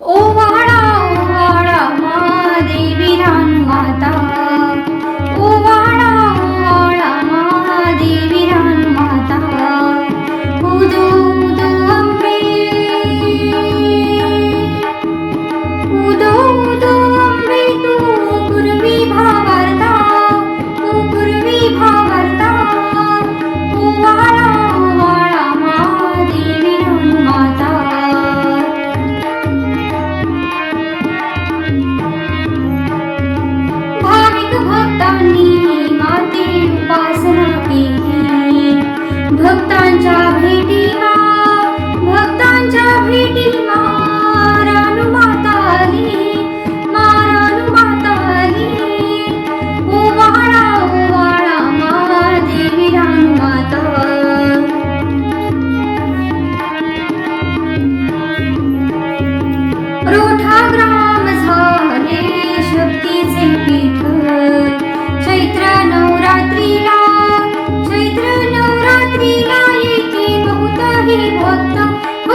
ओवाळा ओवाळा महादेवी माता ओवाळा रोठा ग्राम झाले शक्तीचे पीठ. चैत्र नवरात्रीला चैत्र नवरात्रीला येते बहुतही भक्त हो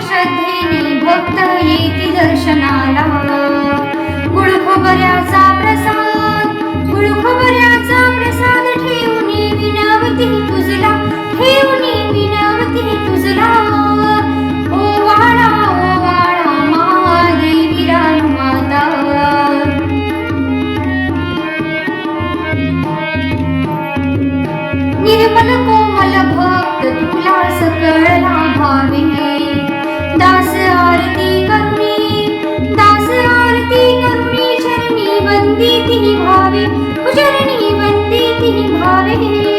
श्रद्धेने भक्त येती दर्शनाला. गुळखोबऱ्याचा प्रसाद गुळखोबऱ्याचा प्रसाद ठेवून विनवती तुझला ठेवून विनवती तुझला. ओवाळा ओवाळा महादेवी माता. निर्मल कोमल भक्त तुला सकळ वंदिती भावे चरणी वंदिती भावे.